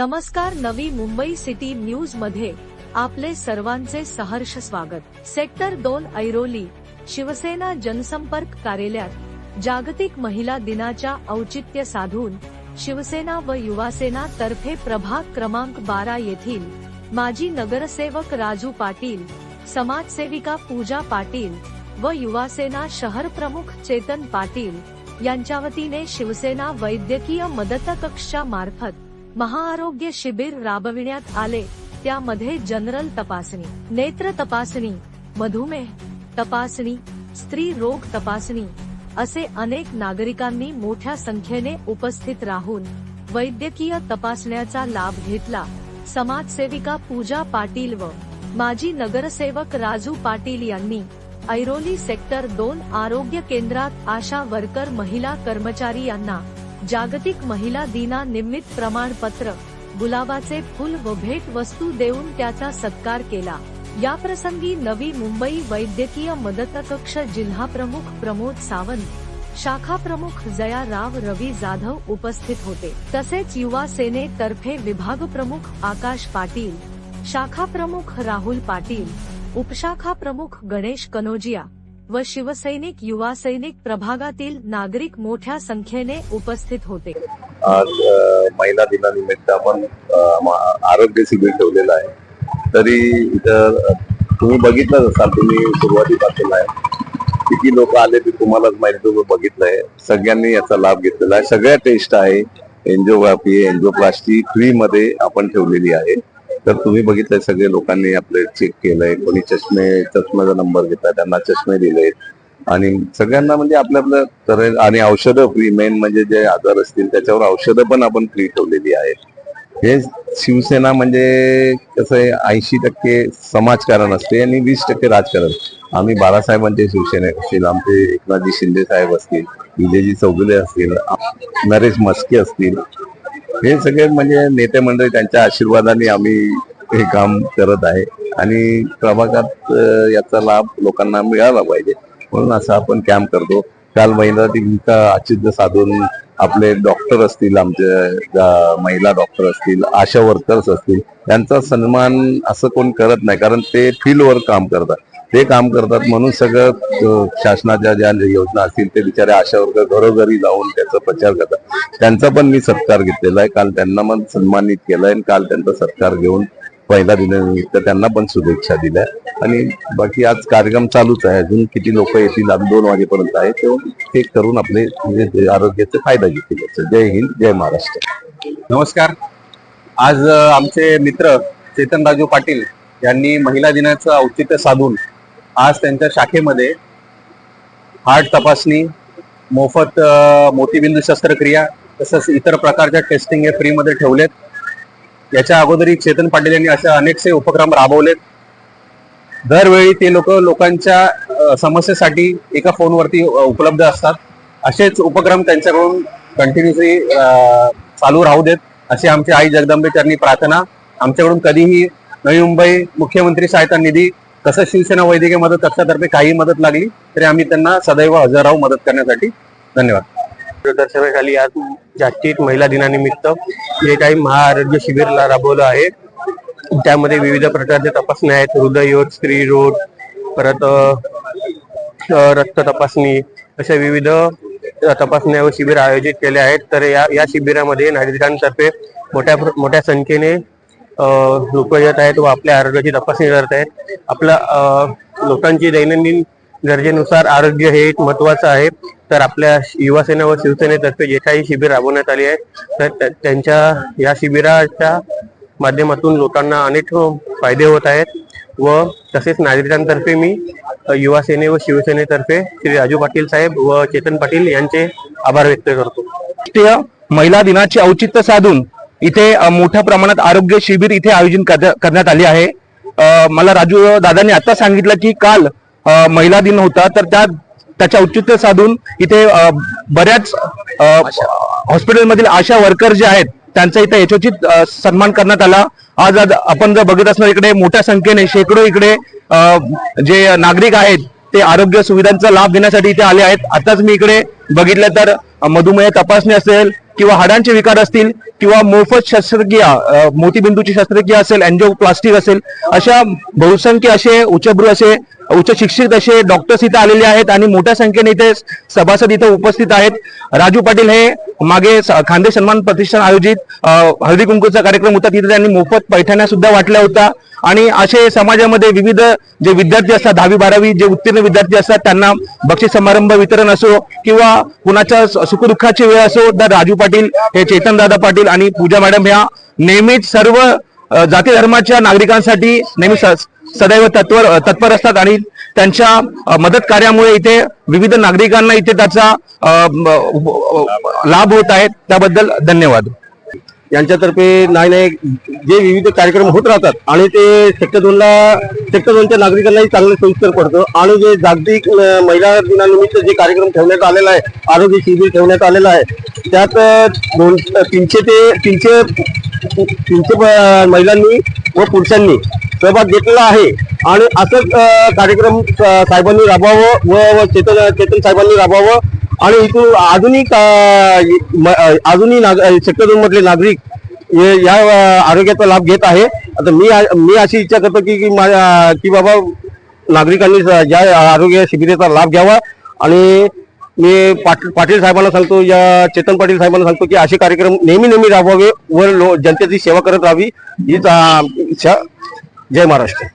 नमस्कार नवी मुंबई सिटी न्यूजमध्ये आपले सर्वांचे सहर्ष स्वागत. सेक्टर दोन ऐरोली शिवसेना जनसंपर्क कार्यालयात जागतिक महिला दिनाच्या औचित्य साधून शिवसेना व युवासेना तर्फे प्रभाग क्रमांक बारा येथील माजी नगरसेवक राजू पाटील समाजसेविका पूजा पाटील व युवासेना शहर प्रमुख चेतन पाटील यांच्या वतीने शिवसेना वैद्यकीय मदत कक्षच्या मार्फत महाआरोग्य शिबिर राबविण्यात आले. त्यामध्ये जनरल तपासणी नेत्र तपासणी मधुमेह तपासणी स्त्री रोग तपासणी असे अनेक नागरिकांनी मोठ्या संख्येने उपस्थित राहून वैद्यकीय तपासण्याचा लाभ घेतला. समाजसेविका पूजा पाटील व माजी नगरसेवक राजू पाटील यांनी ऐरोली सेक्टर दोन आरोग्य केंद्रात आशा वर्कर महिला कर्मचारी यांना जागतिक महिला दिना निमित्त प्रमाणपत्र गुलाबाचे फुल व भेट वस्तू देऊन त्याचा सत्कार केला. या प्रसंगी नवी मुंबई वैद्यकीय मदत कक्ष जिल्हा प्रमुख प्रमोद सावंत शाखा प्रमुख जया राव रवी जाधव उपस्थित होते. तसेच युवा सेनेतर्फे विभाग प्रमुख आकाश पाटील शाखा प्रमुख राहुल पाटील उपशाखा प्रमुख गणेश कनोजिया व शिवसैनिक युवा सैनिक प्रभागातील नागरिक मोठ्या संख्येने उपस्थित होते. आज महिला दिनानिमित्त आपण आरोग्य शिबिर ठेवलेलं आहे. तरी इथं तुम्ही बघितलंच असाल तुम्ही सुरुवातीपासून आहे. किती लोक आले ते तुम्हालाच माहिती तुम्ही बघितलंय. सगळ्यांनी याचा लाभ घेतलेला आहे. सगळ्या टेस्ट आहे. एन्जिओग्राफी एन्जिओप्लास्टी फ्री मध्ये आपण ठेवलेली आहे. तर तुम्ही बघितलंय सगळे लोकांनी आपले चेक केलंय. कोणी चष्मे चष्म्याचा नंबर घेतला त्यांना चष्मे दिले आणि सगळ्यांना म्हणजे आपलं आपलं तर आणि औषधं फ्री मेन म्हणजे जे आजार असतील त्याच्यावर औषधं पण आपण फ्री ठेवलेली आहेत. हे शिवसेना म्हणजे कसं आहे ऐंशी टक्के समाजकारण असते आणि वीस टक्के राजकारण. आम्ही बाळासाहेबांचे शिवसेने असतील आमचे एकनाथजी शिंदे साहेब असतील विजयजी चौगुले असतील नरेश मस्के असतील हे सगळे म्हणजे नेते मंडळी त्यांच्या आशीर्वादाने आम्ही हे काम करत आहे. आणि प्रभागात याचा लाभ लोकांना मिळाला पाहिजे. म्हणून असं आपण कॅम्प करतो. काल महिला दिनचा औचित्य साधून आपले डॉक्टर असतील आमचे महिला डॉक्टर असतील आशा वर्कर्स असतील त्यांचा सन्मान असं कोण करत नाही. कारण ते फील्डवर काम करतात. ते काम करतात म्हणून सगळं शासनाच्या ज्या योजना असतील ते बिचारे आशा वर्ग घरोघरी जाऊन त्याचा प्रचार करतात. त्यांचा पण मी सत्कार घेतलेला आहे. काल त्यांना पण सन्मानित केलाय आणि काल त्यांचा सत्कार घेऊन पहिला दिनानिमित्त त्यांना पण शुभेच्छा दिल्या. आणि बाकी आज कार्यक्रम चालूच आहे. अजून किती लोक येतील आज दोन वाजेपर्यंत आहे. तेव्हा ते करून आपले म्हणजे आरोग्याचे फायदा घेतील याचा. जय हिंद जय महाराष्ट्र. नमस्कार. आज आमचे मित्र चेतन राजू पाटील यांनी महिला दिनाचं औचित्य साधून आज त्यांच्या शाखेमध्ये हार्ट तपासणी मोफत मोतीबिंदू शस्त्रक्रिया तसंच इतर प्रकारच्या टेस्टिंग हे फ्रीमध्ये ठेवलेत. याच्या अगोदरही चेतन पाटील यांनी अशा अनेकसे उपक्रम राबवलेत. दरवेळी ते लोक लोकांच्या समस्येसाठी एका फोनवरती उपलब्ध असतात. असेच उपक्रम त्यांच्याकडून कंटिन्युअसली चालू राहू देत. अशी आमची आई जगदंबे त्यांनी प्रार्थना. आमच्याकडून कधीही नवी मुंबई मुख्यमंत्री सहायता निधी तसंच शिवसेना वैद्यकीय मदत कक्षातर्फे काही मदत लागली तरी आम्ही त्यांना सदैव हजर राहू मदत करण्यासाठी धन्यवाद. दर्शनाखाली आज जागतिक महिला दिनानिमित्त जे काही महाआरोग्य शिबिर राबवलं आहे त्यामध्ये विविध प्रकारच्या तपासण्या आहेत. हृदयरोग स्त्री रोग परत रक्त तपासणी अशा विविध तपासण्या व शिबिर आयोजित केले आहेत. तर या या शिबिरामध्ये नागरिकांतर्फे मोठ्या प्र- मोठ्या संख्येने लोक येत आहेत व आपल्या आरोग्याची तपासणी करत आहेत. आपल्या लोकांची दैनंदिन गरजेनुसार आरोग्य हे एक महत्वाचं आहे. तर आपल्या युवासेना व शिवसेनेतर्फे जे काही शिबिर राबवण्यात आली आहे तर त्यांच्या या शिबिराच्या माध्यमातून लोकांना अनेक फायदे होत आहेत. व तसेच नागरिकांतर्फे मी युवासेने व शिवसेनेतर्फे श्री राजू पाटील साहेब व चेतन पाटील यांचे आभार व्यक्त करतो. महिला दिनाचे औचित्य साधून इथे मोठ्या प्रमाणात आरोग्य शिबिर इथे आयोजन करण्यात आले आहे. मला राजू दादांनी आता सांगितलं की काल महिला दिन होता तर त्या त्याच्या औचित्य साधून इथे बऱ्याच हॉस्पिटलमधील आशा वर्कर जे आहेत त्यांचा इथे यशोचित सन्मान करण्यात आला. आज आज आपण जर बघत असणार इकडे मोठ्या संख्येने शेकडो इकडे जे नागरिक आहेत ते आरोग्य सुविधांचा लाभ घेण्यासाठी इथे आले आहेत. आताच मी इकडे बघितलं तर मधुमेह तपासणी असेल किंवा हाडांचे विकार असतील किंवा मोफत शस्त्रक्रिया मोतीबिंदूची शस्त्रक्रिया असेल अँजिओप्लास्टिक असेल अशा बहुसंख्य असे उच्चभ्रू असे उच्च शिक्षित असे डॉक्टर्स इथे आलेले आहेत आणि मोठ्या संख्येने इथे सभासद इथे उपस्थित आहेत. राजू पाटील हे मागे स- खांदे सन्मान प्रतिष्ठान आयोजित हळदी कुंकूचा कार्यक्रम होता. तिथे त्यांनी मोफत पैठण्या सुद्धा वाटल्या होत्या. आणि असे समाजामध्ये विविध जे विद्यार्थी असतात दहावी बारावी जे उत्तीर्ण विद्यार्थी असतात त्यांना बक्षीस समारंभ वितरण असो किंवा कुणाच्या सुखदुःखाची वेळ असो तर राजू पाटील हे चेतन दादा पाटील आणि पूजा मॅडम ह्या नेहमीच सर्व जाती धर्माच्या नागरिकांसाठी नेहमी सदैव तत्पर तत्पर असतात आणि त्यांच्या मदत कार्यामुळे इथे विविध नागरिकांना इथे त्याचा लाभ होत आहे त्याबद्दल धन्यवाद. यांच्यातर्फे नाही नाही जे विविध कार्यक्रम होत राहतात आणि ते सेक्टर दोनला सेक्टर दोनच्या नागरिकांनाही चांगलं सोयीस्कर पडतं आणि जे जागतिक महिला दिनानिमित्त जे कार्यक्रम ठेवण्यात आलेला आहे आरोग्य शिबिर ठेवण्यात आलेला आहे त्यात दोन तीनशे ते तीनशे तीनशे महिलांनी व पुरुषांनी सहभाग घेतलेला आहे. आणि असंच कार्यक्रम साहेबांनी राबवावं व व चेतन चेतन साहेबांनी राबवावं. आणि इथून आधुनिक अजूनही नाग सेक्टर दोन मधले नागरिक या आरोग्याचा लाभ घेत आहे. आता मी मी अशी इच्छा करतो की की माझ्या की बाबा नागरिकांनी या आरोग्य शिबिराचा लाभ घ्यावा. आणि मी पाटील पाटील साहेबांना सांगतो या चेतन पाटील साहेबांना सांगतो की असे कार्यक्रम नेहमी नेहमी राबवावे व लो- जनतेची सेवा करत राहावी. हीच इच्छा. जय महाराष्ट्र.